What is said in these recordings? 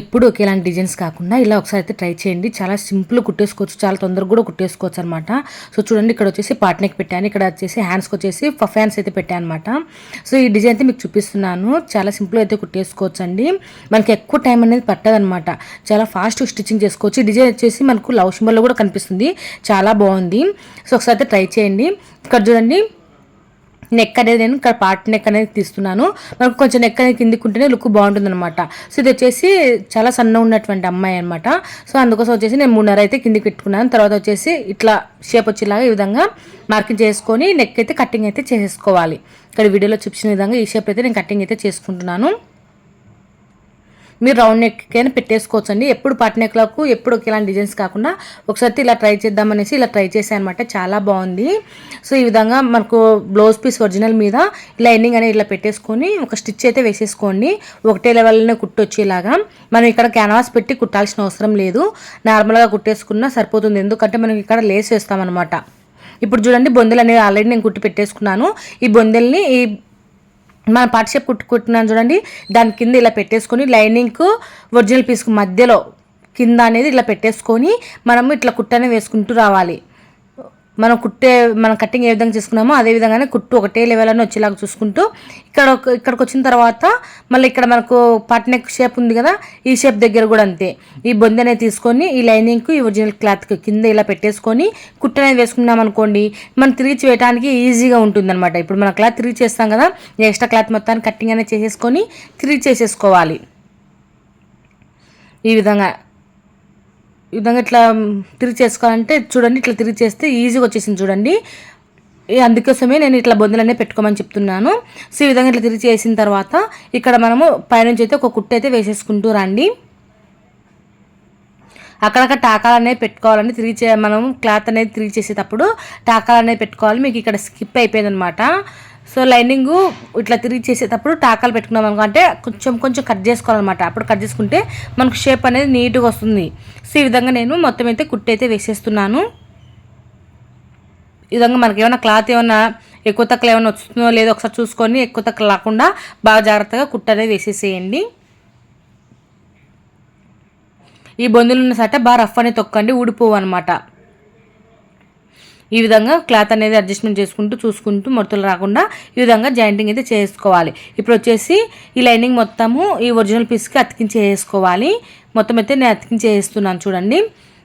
ఎప్పుడు ఒకేలాంటి డిజైన్స్ కాకుండా ఇలా ఒకసారి అయితే ట్రై చేయండి. చాలా సింపుల్ కుట్టేసుకోవచ్చు. చాలా తొందరగా కూడా కుట్టేసుకోవచ్చు అనమాట సో చూడండి ఇక్కడ వచ్చేసి పాట్ పెట్టాను. ఇక్కడ వచ్చేసి హ్యాండ్స్కి వచ్చేసి ఫ్యాన్స్ హ్యాండ్స్ అయితే పెట్టాను అనమాట సో ఈ డిజైన్ అయితే మీకు చూపిస్తున్నాను. చాలా సింపుల్ అయితే కుట్టేసుకోవచ్చు అండి. మనకి ఎక్కువ టైం అనేది పట్టదనమాట చాలా ఫాస్ట్ స్టిచ్చింగ్ చేసుకోవచ్చు. ఈ డిజైన్ వచ్చేసి మనకు లవ్ సింబల్లో కూడా కనిపిస్తుంది. చాలా బాగుంది. సో ఒకసారి అయితే ట్రై చేయండి. ఇక్కడ చూడండి. నెక్ అనేది నేను ఇక్కడ పార్ట్ నెక్ అనేది తీస్తున్నాను. మనకు కొంచెం నెక్ అనేది కిందికి ఉంటేనే లుక్ బాగుంటుంది అనమాట సో ఇది వచ్చేసి చాలా సన్న ఉన్నటువంటి అమ్మాయి అనమాట సో అందుకోసం వచ్చేసి నేను మూడున్నర అయితే కిందికి పెట్టుకున్నాను. తర్వాత వచ్చేసి ఇట్లా షేప్ వచ్చేలాగా ఈ విధంగా మార్కింగ్ చేసుకొని నెక్ అయితే కటింగ్ అయితే చేసుకోవాలి. ఇక్కడ వీడియోలో చూపించిన విధంగా ఈ షేప్ అయితే నేను కటింగ్ అయితే చేసుకుంటున్నాను. మీరు రౌండ్ నెక్ అయినా పెట్టేసుకోవచ్చు అండి ఎప్పుడు పట్ నెక్లకు ఎప్పుడు ఇలాంటి డిజైన్స్ కాకుండా ఒకసారి ఇలా ట్రై చేద్దామనేసి ఇలా ట్రై చేశాను అనమాట చాలా బాగుంది. సో ఈ విధంగా మనకు బ్లౌజ్ పీస్ ఒరిజినల్ మీద లైనింగ్ అనేది ఇలా పెట్టేసుకొని ఒక స్టిచ్ అయితే వేసేసుకోండి. ఒకటే లెవెల్లోనే కుట్టొచ్చేలాగా. మనం ఇక్కడ క్యాన్వాస్ పెట్టి కుట్టాల్సిన అవసరం లేదు. నార్మల్గా కుట్టేసుకున్నా సరిపోతుంది. ఎందుకంటే మనం ఇక్కడ లేస్ వేస్తామన్నమాట. ఇప్పుడు చూడండి బొందెలు అనేది ఆల్రెడీ నేను కుట్టి పెట్టేసుకున్నాను. ఈ బొందెల్ని ఈ మన పార్ట్ షేప్ కుట్టుకుంటున్నాను చూడండి. దాని కింద ఇలా పెట్టేసుకొని లైనింగ్కు ఒరిజినల్ పీస్కు మధ్యలో కింద అనేది ఇలా పెట్టేసుకొని మనము ఇట్లా కుట్టనే వేసుకుంటూ రావాలి. మనం కుట్టే మనం కటింగ్ ఏ విధంగా చేసుకున్నామో అదే విధంగానే కుట్టు ఒకటే లెవెల్ అని వచ్చేలాగా చూసుకుంటూ ఇక్కడ ఇక్కడికి వచ్చిన తర్వాత మళ్ళీ ఇక్కడ మనకు పార్ట్ నెక్ షేప్ ఉంది కదా ఈ షేప్ దగ్గర కూడా అంతే. ఈ బొందనే తీసుకొని ఈ లైనింగ్కు ఈ ఒరిజినల్ క్లాత్కి కింద ఇలా పెట్టేసుకొని కుట్టు అనేది వేసుకున్నాం అనుకోండి మనం తిరిగి చేయడానికి ఈజీగా ఉంటుంది అనమాట ఇప్పుడు మన క్లాత్ తిరిగి చేస్తాం కదా ఎక్స్ట్రా క్లాత్ మొత్తాన్ని కట్టింగ్ అనేది చేసేసుకొని తిరిగి చేసేసుకోవాలి. ఈ విధంగా విధంగా ఇట్లా తిరిగి చేసుకోవాలంటే చూడండి ఇట్లా తిరిగి చేస్తే ఈజీగా వచ్చేసింది చూడండి. అందుకోసమే నేను ఇట్లా బొందలనే పెట్టుకోమని చెప్తున్నాను. సో ఈ విధంగా ఇట్లా తిరిగి చేసిన తర్వాత ఇక్కడ మనము పైనుంచి అయితే ఒక కుట్టు అయితే వేసేసుకుంటూ రండి. అక్కడక్కడ టాకాలు అనేవి పెట్టుకోవాలని తిరిగి చే మనం క్లాత్ అనేది తిరిగి చేసేటప్పుడు టాకాలు అనేవి పెట్టుకోవాలి. మీకు ఇక్కడ స్కిప్ అయిపోయింది అనమాట సో లైనింగ్ ఇట్లా తిరిగి చేసేటప్పుడు టాకాలు పెట్టుకున్నాం అనుకో అంటే కొంచెం కొంచెం కట్ చేసుకోవాలన్నమాట. అప్పుడు కట్ చేసుకుంటే మనకు షేప్ అనేది నీట్గా వస్తుంది. సో ఈ విధంగా నేను మొత్తం అయితే కుట్టి అయితే వేసేస్తున్నాను. ఈ విధంగా మనకి ఏమైనా క్లాత్ ఏమైనా ఎక్కువ తక్కువ ఏమైనా వస్తుందో లేదో ఒకసారి చూసుకొని ఎక్కువ తక్కువ లేకుండా బాగా జాగ్రత్తగా కుట్ట అనేది వేసేసేయండి. ఈ బొందులు ఉన్న సట బాగా రఫ్ అనేది తొక్కండి ఊడిపోవు అనమాట ఈ విధంగా క్లాత్ అనేది అడ్జస్ట్మెంట్ చేసుకుంటూ చూసుకుంటూ మొత్తలు రాకుండా ఈ విధంగా జాయింటింగ్ అయితే చేసుకోవాలి. ఇప్పుడు వచ్చేసి ఈ లైనింగ్ మొత్తము ఈ ఒరిజినల్ పీస్కి అతికించి వేసుకోవాలి మొత్తం అయితే నేను అతికించి వేస్తున్నాను చూడండి.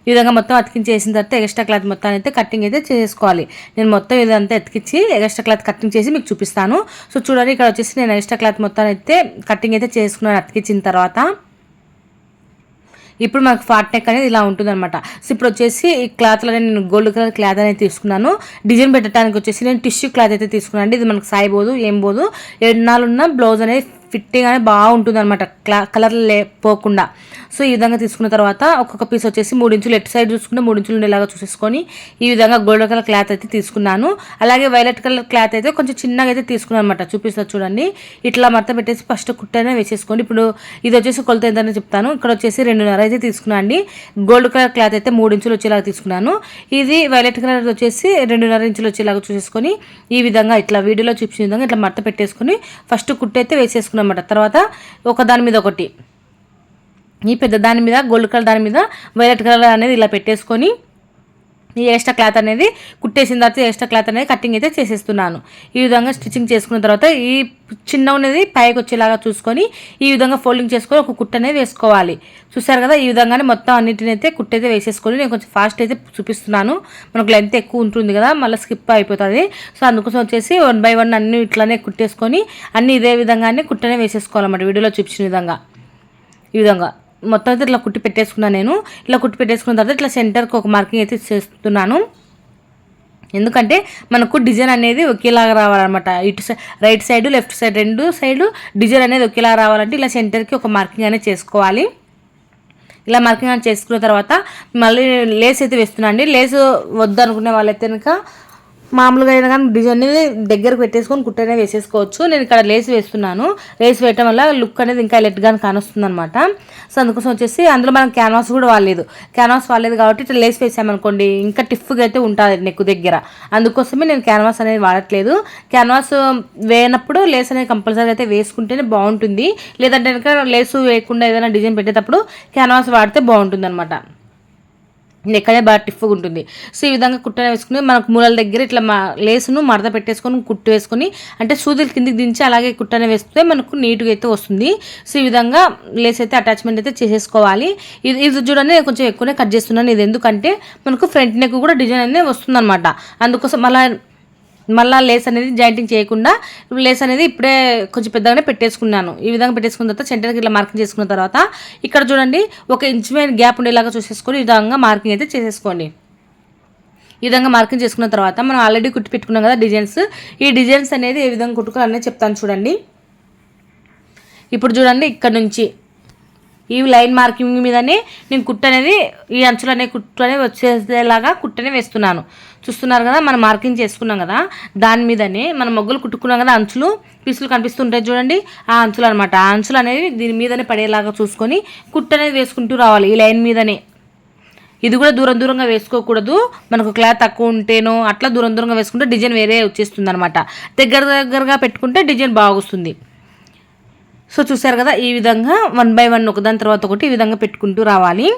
ఈ విధంగా మొత్తం అతికించి వేసిన తర్వాత ఎక్స్ట్రా క్లాత్ మొత్తాన్ని అయితే కటింగ్ అయితే చేసుకోవాలి. నేను మొత్తం ఇదంతా అతికించి ఎక్స్ట్రా క్లాత్ కటింగ్ చేసి మీకు చూపిస్తాను. సో చూడండి ఇక్కడ వచ్చేసి నేను ఎక్స్ట్రా క్లాత్ మొత్తాన్ని అయితే కటింగ్ అయితే చేసుకున్నాను అతికించిన తర్వాత. ఇప్పుడు మనకు ఫాట్ నెక్ అనేది ఇలా ఉంటుంది అనమాట సో ఇప్పుడు వచ్చేసి ఈ క్లాత్లో నేను గోల్డ్ కలర్ క్లాత్ అనేది తీసుకున్నాను. డిజైన్ పెట్టడానికి వచ్చేసి నేను టిష్యూ క్లాత్ అయితే తీసుకున్నాను ఇది మనకు సాయిపోదు ఏం పోదు ఎన్నాళ్ళున్న బ్లౌజ్ అనేది ఫిట్టింగ్ అనేది బాగుంటుంది అనమాట క్లా కలర్ లే పోకుండా. సో ఈ విధంగా తీసుకున్న తర్వాత ఒక్కొక్క పీస్ వచ్చేసి మూడు ఇంచులు ఎటు సైడ్ చూసుకుంటే మూడు ఇంచులు ఉండేలాగా చూసేసుకొని ఈ విధంగా గోల్డ్ కలర్ క్లాత్ అయితే తీసుకున్నాను. అలాగే వైలెట్ కలర్ క్లాత్ అయితే కొంచెం చిన్నగా అయితే తీసుకున్నాను అనమాట చూపిస్తా చూడండి. ఇట్లా మొత్తం పెట్టేసి ఫస్ట్ కుట్టనే వేసేసుకోండి. ఇప్పుడు ఇది వచ్చేసి కొలత ఎంతనే చెప్తాను. ఇక్కడ వచ్చేసి రెండున్నర అయితే తీసుకున్నాను అండి. గోల్డ్ కలర్ క్లాత్ అయితే మూడు ఇంచులు వచ్చేలాగా తీసుకున్నాను. ఇది వైలెట్ కలర్ వచ్చేసి రెండున్నర ఇంచులు వచ్చేలాగా చూసేసుకొని ఈ విధంగా ఇట్లా వీడియోలో చూపించిన విధంగా ఇట్లా మడత పెట్టేసుకొని ఫస్ట్ కుట్టైతే వేసేసుకున్నాం తర్వాత ఒక దాని మీద ఒకటి. ఈ పెద్ద దాని మీద గోల్డ్ కలర్ దాని మీద వైలెట్ కలర్ అనేది ఇలా పెట్టేసుకొని ఈ ఎక్స్ట్రా క్లాత్ అనేది కుట్టేసిన తర్వాత ఎక్స్ట్రా క్లాత్ అనేది కటింగ్ అయితే చేసేస్తున్నాను. ఈ విధంగా స్టిచ్చింగ్ చేసుకున్న తర్వాత ఈ చిన్న ఉన్నది పైకి వచ్చేలాగా చూసుకొని ఈ విధంగా ఫోల్డింగ్ చేసుకొని ఒక కుట్ట అనేది వేసుకోవాలి. చూసారు కదా ఈ విధంగానే మొత్తం అన్నిటిని అయితే కుట్టైతే వేసేసుకొని నేను కొంచెం ఫాస్ట్ అయితే చూపిస్తున్నాను. మనకు లెంత్ ఎక్కువ ఉంటుంది కదా మళ్ళీ స్కిప్ అయిపోతుంది. సో అందుకోసం వచ్చేసి వన్ బై వన్ అన్ని ఇట్లానే కుట్టేసుకొని అన్ని ఇదే విధంగానే కుట్టనే వేసేసుకోవాలన్నమాట వీడియోలో చూపించిన విధంగా. ఈ విధంగా. మొత్తం అయితే ఇట్లా కుట్టి పెట్టేసుకున్నాను నేను. ఇలా కుట్టి పెట్టేసుకున్న తర్వాత ఇట్లా సెంటర్కి ఒక మార్కింగ్ అయితే చేస్తున్నాను ఎందుకంటే మనకు డిజైన్ అనేది ఒకేలాగా రావాలన్నమాట. ఇటు side right side left side రెండు సైడ్ డిజైన్ అనేది ఒకేలాగా రావాలంటే ఇలా సెంటర్కి ఒక మార్కింగ్ అనేది చేసుకోవాలి. ఇలా మార్కింగ్ అనేది చేసుకున్న తర్వాత మళ్ళీ లేస్ అయితే వేస్తున్నా అండి. లేస్ వద్దు అనుకునే వాళ్ళైతే కనుక మామూలుగా అయినా కానీ డిజైన్ అనేది దగ్గరకు పెట్టేసుకొని కుట్టనే వేసేసుకోవచ్చు. నేను ఇక్కడ లేసి వేస్తున్నాను. లేసి వేయటం వల్ల లుక్ అనేది ఇంకా ఎలెట్గా కానొస్తుంది అనమాట సో అందుకోసం వచ్చేసి అందులో మనం క్యాన్వాస్ కూడా వాలేదు క్యాన్వాస్ వాడలేదు కాబట్టి ఇట్లా లేస్ వేసామనుకోండి ఇంకా టిఫ్గా అయితే ఉంటుంది నెక్ దగ్గర. అందుకోసమే నేను క్యాన్వాస్ అనేది వాడట్లేదు. క్యాన్వాస్ వేయనప్పుడు లేస్ అనేది కంపల్సరీ అయితే వేసుకుంటేనే బాగుంటుంది. లేదంటే కనుక లేసు వేయకుండా ఏదైనా డిజైన్ పెట్టేటప్పుడు క్యాన్వాస్ వాడితే బాగుంటుంది అనమాట నెక్కడే బాగా టిఫ్గా ఉంటుంది. సో ఈ విధంగా కుట్ట వేసుకుని మనకు మూలల దగ్గర ఇట్లా మా లేసును మడత పెట్టేసుకొని కుట్టు వేసుకొని అంటే సూదులు కిందికి దించి అలాగే కుట్టనే వేస్తే మనకు నీట్గా అయితే వస్తుంది. సో ఈ విధంగా లేస్ అయితే అటాచ్మెంట్ అయితే చేసేసుకోవాలి. ఇది ఇది చూడండి నేను కొంచెం ఎక్కువనే కట్ చేస్తున్నాను. ఇది ఎందుకంటే మనకు ఫ్రంట్ నెక్ కూడా డిజైన్ అనేది వస్తుందన్నమాట. అందుకోసం మళ్ళీ మళ్ళీ లేస్ అనేది జాయింటింగ్ చేయకుండా ఇప్పుడు లేస్ అనేది ఇప్పుడే కొంచెం పెద్దగానే పెట్టేసుకున్నాను. ఈ విధంగా పెట్టేసుకున్న తర్వాత సెంటర్కి ఇట్లా మార్కింగ్ చేసుకున్న తర్వాత ఇక్కడ చూడండి ఒక ఇంచ్ మీద గ్యాప్ ఉండేలాగా చూసేసుకొని ఈ విధంగా మార్కింగ్ అయితే చేసేసుకోండి. ఈ విధంగా మార్కింగ్ చేసుకున్న తర్వాత మనం ఆల్రెడీ కుట్టి పెట్టుకున్నాం కదా డిజైన్స్ ఈ డిజైన్స్ అనేది ఏ విధంగా కుట్టుకోవాలనేది చెప్తాను చూడండి. ఇప్పుడు చూడండి ఇక్కడ నుంచి ఈ లైన్ మార్కింగ్ మీదనే నేను కుట్ అనేది ఈ అంచులనే కుట్టు అనేది వచ్చేసేలాగా కుట్టనే వేస్తున్నాను. చూస్తున్నారు కదా మనం మార్కింగ్ చేసుకున్నాం కదా దాని మీదనే మనం మొగ్గులు కుట్టుకున్నాం కదా అంచులు పీసులు కనిపిస్తుంటాయి చూడండి ఆ అంచులు అనమాట ఆ అంచులు అనేవి దీని మీదనే పడేలాగా చూసుకొని కుట్టు అనేది వేసుకుంటూ రావాలి ఈ లైన్ మీదనే. ఇది కూడా దూరం దూరంగా వేసుకోకూడదు. మనకు క్లాత్ తక్కువ ఉంటేనో అట్లా దూరం దూరంగా వేసుకుంటే డిజైన్ వేరే వచ్చేస్తుంది అనమాట దగ్గర దగ్గరగా పెట్టుకుంటే డిజైన్ బాగా వస్తుంది సో చూసారు కదా ఈ విధంగా వన్ బై వన్ ఒకదాని తర్వాత ఒకటి ఈ విధంగా పెట్టుకుంటూ రావాలి.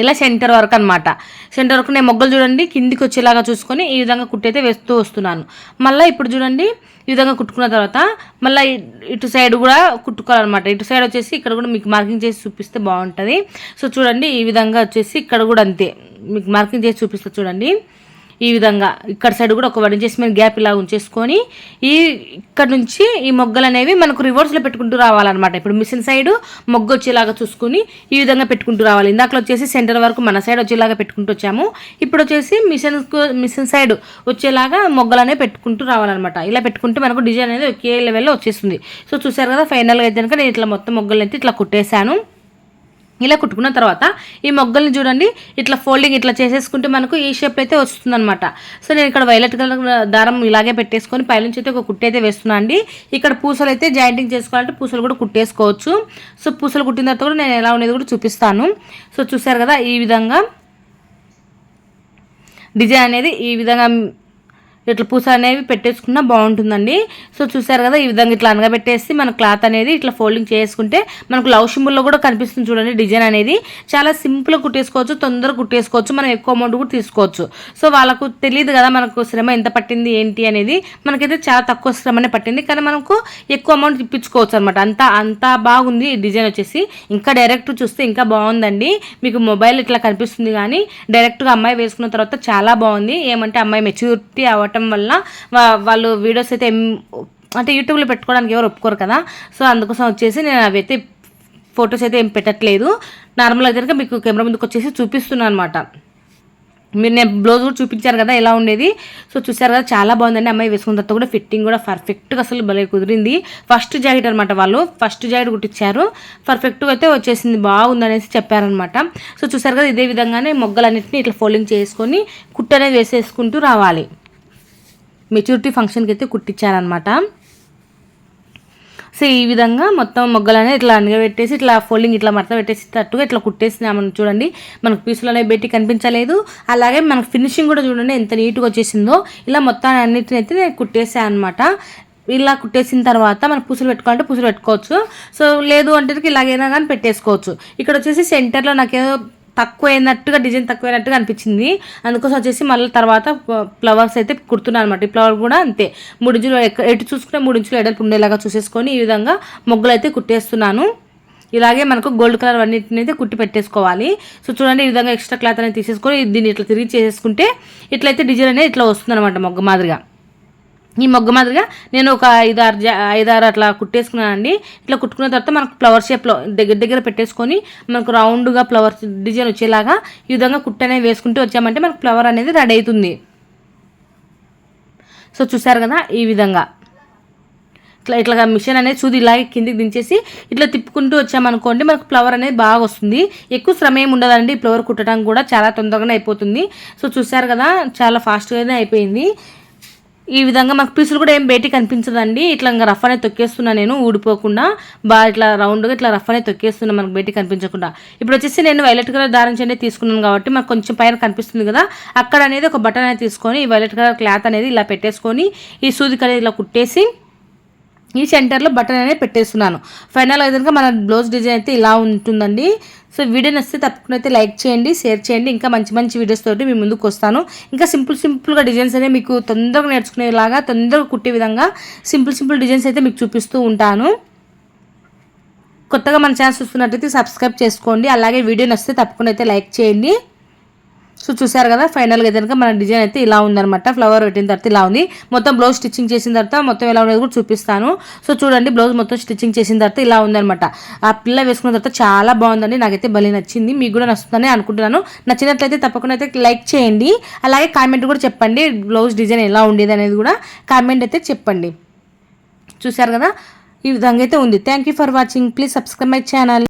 ఇలా సెంటర్ వరకు అనమాట సెంటర్ వరకు నేను మొగ్గలు చూడండి కిందికి వచ్చేలాగా చూసుకొని ఈ విధంగా కుట్టయితే వేస్తూ వస్తున్నాను. మళ్ళీ ఇప్పుడు చూడండి ఈ విధంగా కుట్టుకున్న తర్వాత మళ్ళీ ఇటు సైడ్ కూడా కుట్టుకోవాలన్నమాట. ఇటు సైడ్ వచ్చేసి ఇక్కడ కూడా మీకు మార్కింగ్ చేసి చూపిస్తే బాగుంటుంది. సో చూడండి ఈ విధంగా వచ్చేసి ఇక్కడ కూడా అంతే. మీకు మార్కింగ్ చేసి చూపిస్తే చూడండి. ఈ విధంగా. ఇక్కడ సైడ్ కూడా ఒక వన్ ఇంచెస్ మీద గ్యాప్ ఇలా ఉంచేసుకొని ఈ ఇక్కడ నుంచి ఈ మొగ్గలు అనేవి మనకు రివర్స్లో పెట్టుకుంటూ రావాలన్నమాట. ఇప్పుడు మిషన్ సైడ్ మొగ్గ వచ్చేలాగా చూసుకుని ఈ విధంగా పెట్టుకుంటూ రావాలి. ఇందాకలో వచ్చేసి సెంటర్ వరకు మన సైడ్ వచ్చేలాగా పెట్టుకుంటూ వచ్చాము. ఇప్పుడు వచ్చేసి మిషన్ మిషన్ సైడ్ వచ్చేలాగా మొగ్గలు అనేవి పెట్టుకుంటూ రావాలన్నమాట. ఇలా పెట్టుకుంటే మనకు డిజైన్ అనేది ఒకే లెవెల్లో వచ్చేస్తుంది. సో చూసారు కదా ఫైనల్గా అయితే కనుక నేను ఇట్లా మొత్తం మొగ్గలు అయితే ఇట్లా కుట్టేశాను. ఇలా కుట్టుకున్న తర్వాత ఈ మొగ్గల్ని చూడండి ఇట్లా ఫోల్డింగ్ ఇట్లా చేసేసుకుంటే మనకు ఈ షేప్ అయితే వస్తుందన్నమాట. సో నేను ఇక్కడ వైలెట్ కలర్ దారం ఇలాగే పెట్టేసుకొని పైనుంచి అయితే ఒక కుట్టి అయితే వేస్తున్నా అండి. ఇక్కడ పూసలు అయితే జాయింటింగ్ చేసుకోవాలంటే పూసలు కూడా కుట్టేసుకోవచ్చు. సో పూసలు కుట్టిన తర్వాత కూడా నేను ఎలా ఉండేది కూడా చూపిస్తాను. సో చూసారు కదా ఈ విధంగా. డిజైన్ అనేది ఈ విధంగా ఇట్లా పూస అనేవి పెట్టేసుకున్నా బాగుంటుందండి. సో చూసారు కదా ఈ విధంగా ఇట్లా అనగబెట్టేసి మన క్లాత్ అనేది ఇట్లా ఫోల్డింగ్ చేసుకుంటే మనకు లవ్ సింబుల్లో కూడా కనిపిస్తుంది చూడండి డిజైన్ అనేది. చాలా సింపుల్గా కుట్టేసుకోవచ్చు తొందరగా కుట్టేసుకోవచ్చు మనం ఎక్కువ అమౌంట్ కూడా తీసుకోవచ్చు. సో వాళ్ళకు తెలియదు కదా మనకు శ్రమ ఎంత పట్టింది ఏంటి అనేది. మనకైతే చాలా తక్కువ శ్రమనే పట్టింది. కానీ మనకు ఎక్కువ అమౌంట్ ఇప్పించుకోవచ్చు అనమాట అంత అంత బాగుంది ఈ డిజైన్ వచ్చేసి. ఇంకా డైరెక్ట్ చూస్తే ఇంకా బాగుందండి. మీకు మొబైల్ ఇట్లా కనిపిస్తుంది కానీ డైరెక్ట్గా అమ్మాయి వేసుకున్న తర్వాత చాలా బాగుంది. ఏమంటే అమ్మాయి మెచ్యూరిటీ అవ్వటం పెట్టడం వల్ల వాళ్ళు వీడియోస్ అయితే అంటే యూట్యూబ్లో పెట్టుకోవడానికి ఎవరు ఒప్పుకోరు కదా. సో అందుకోసం వచ్చేసి నేను అవి అయితే ఫొటోస్ అయితే ఏం పెట్టట్లేదు. నార్మల్గా కనుక మీకు కెమెరా ముందుకు వచ్చేసి చూపిస్తున్నాను అనమాట మీరు నేను బ్లౌజ్ కూడా చూపించారు కదా ఎలా ఉండేది. సో చూసారు కదా చాలా బాగుందండి. అమ్మాయి వేసుకున్న తర్వాత కూడా ఫిట్టింగ్ కూడా పర్ఫెక్ట్గా అసలు భలే కుదిరింది. ఫస్ట్ జాకెట్ అనమాట వాళ్ళు. ఫస్ట్ జాకెట్ కుట్టించారు. పర్ఫెక్ట్గా అయితే వచ్చేసింది. బాగుందనేసి చెప్పారనమాట సో చూసారు కదా ఇదే విధంగానే మొగ్గలన్నింటినీ ఇట్లా ఫోల్డింగ్ చేసుకొని కుట్టు అనేది వేసేసుకుంటూ రావాలి. మెచ్యూరిటీ ఫంక్షన్కి అయితే కుట్టించానమాట సో ఈ విధంగా మొత్తం మొగ్గలనే ఇట్లా పెట్టేసి ఇట్లా ఫోల్డింగ్ ఇట్లా మడత పెట్టేసి తట్టుగా ఇట్లా కుట్టేసినామని చూడండి. మనకు పీసులు అనేవి పెట్టి కనిపించలేదు. అలాగే మనకు ఫినిషింగ్ కూడా చూడండి ఎంత నీట్గా వచ్చేసిందో. ఇలా మొత్తాన్ని అన్నిటిని అయితే నేను కుట్టేసాను అనమాట ఇలా కుట్టేసిన తర్వాత మనం పూసలు పెట్టుకోవాలంటే పూసలు పెట్టుకోవచ్చు. సో లేదు అంటే ఇలాగైనా కానీ పెట్టేసుకోవచ్చు. ఇక్కడ వచ్చేసి సెంటర్లో నాకేదో తక్కువైనట్టుగా డిజైన్ తక్కువైనట్టుగా అనిపించింది. అందుకోసం వచ్చేసి మళ్ళీ తర్వాత ఫ్లవర్స్ అయితే కుడుతున్నాను అనమాట ఈ ఫ్లవర్ కూడా అంతే. మూడు ఇంచులు ఎటు చూసుకుంటే మూడించులు ఎడల్పు ఉండేలాగా చూసేసుకొని ఈ విధంగా మొగ్గులు అయితే కుట్టేస్తున్నాను. ఇలాగే మనకు గోల్డ్ కలర్ అన్నిటిని అయితే కుట్టి పెట్టేసుకోవాలి. సో చూడండి ఈ విధంగా ఎక్స్ట్రా క్లాత్ అనేది తీసేసుకొని దీన్ని ఇట్లా తిరిగి చేసేసుకుంటే ఇట్లయితే డిజైన్ అనేది ఇట్లా వస్తుంది అనమాట మొగ్గ మాదిరిగా. ఈ మొగ్గ మాదిరిగా నేను ఒక ఐదారు ఐదారు అట్లా కుట్టేసుకున్నానండి ఇట్లా కుట్టుకున్న తర్వాత మనకు ఫ్లవర్ షేప్లో దగ్గర దగ్గర పెట్టేసుకొని మనకు రౌండ్గా ఫ్లవర్ డిజైన్ వచ్చేలాగా ఈ విధంగా కుట్టనే వేసుకుంటూ వచ్చామంటే మనకు ఫ్లవర్ అనేది రెడీ అవుతుంది. సో చూసారు కదా ఈ విధంగా. ఇట్లా ఇట్లా మిషన్ అనేది చూది ఇలాగే కిందికి దించేసి ఇట్లా తిప్పుకుంటూ వచ్చామనుకోండి మనకు ఫ్లవర్ అనేది బాగా వస్తుంది. ఎక్కువ శ్రమ ఏమి ఉండదండి ఈ ఫ్లవర్ కుట్టడం కూడా చాలా తొందరగానే అయిపోతుంది. సో చూసారు కదా చాలా ఫాస్ట్గానే అయిపోయింది. ఈ విధంగా మాకు పీసులు కూడా ఏం బయటికి కనిపించదండి. ఇట్లా ఇంకా రఫ్ అనేది తొక్కేస్తున్నా నేను ఊడిపోకుండా. బాగా ఇట్లా రౌండ్గా ఇట్లా రఫ్ అనేది తొక్కేస్తున్నా మనకు బయటికి కనిపించకుండా. ఇప్పుడు వచ్చేసి నేను వైలెట్ కలర్ దారం చెండి తీసుకున్నాను కాబట్టి మాకు కొంచెం పైన కనిపిస్తుంది కదా. అక్కడ అనేది ఒక బటన్ అనేది తీసుకొని ఈ వైలెట్ కలర్ క్లాత్ అనేది ఇలా పెట్టేసుకొని ఈ సూదికి అనేది ఇలా కుట్టేసి ఈ సెంటర్లో బటన్ అనేది పెట్టేస్తున్నాను. ఫైనల్ అయితే మన బ్లౌజ్ డిజైన్ అయితే ఇలా ఉంటుందండి. సో వీడియో నచ్చితే తప్పకుండా అయితే లైక్ చేయండి షేర్ చేయండి. ఇంకా మంచి మంచి వీడియోస్ తోటి మీ ముందుకు వస్తాను. ఇంకా సింపుల్ సింపుల్గా డిజైన్స్ అనేవి మీకు తొందరగా నేర్చుకునేలాగా తొందరగా కుట్టే విధంగా సింపుల్ సింపుల్ డిజైన్స్ అయితే మీకు చూపిస్తూ ఉంటాను. కొత్తగా మన ఛానల్ చూస్తున్నట్టయితే సబ్స్క్రైబ్ చేసుకోండి. అలాగే వీడియో నచ్చితే తప్పకుండా అయితే లైక్ చేయండి. సో చూసారు కదా ఫైనల్గా అయితే కనుక మన డిజైన్ అయితే ఇలా ఉందన్నమాట. ఫ్లవర్ పెట్టిన తర్వాత ఇలా ఉంది. మొత్తం బ్లౌజ్ స్టిచ్చింగ్ చేసిన తర్వాత మొత్తం ఎలా ఉండేది కూడా చూపిస్తాను. సో చూడండి బ్లౌజ్ మొత్తం స్టిచ్చింగ్ చేసిన తర్వాత ఇలా ఉందన్నమాట. ఆ పిల్ల వేసుకున్న తర్వాత చాలా బాగుందండి. నాకైతే భలే నచ్చింది. మీకు కూడా నచ్చుతుందని అనుకుంటున్నాను. నచ్చినట్లయితే తప్పకుండా అయితే లైక్ చేయండి. అలాగే కామెంట్ కూడా చెప్పండి బ్లౌజ్ డిజైన్ ఎలా ఉండేది అనేది కూడా కామెంట్ అయితే చెప్పండి. చూసారు కదా? ఈ విధంగా అయితే ఉంది. Thank you for watching please subscribe my channel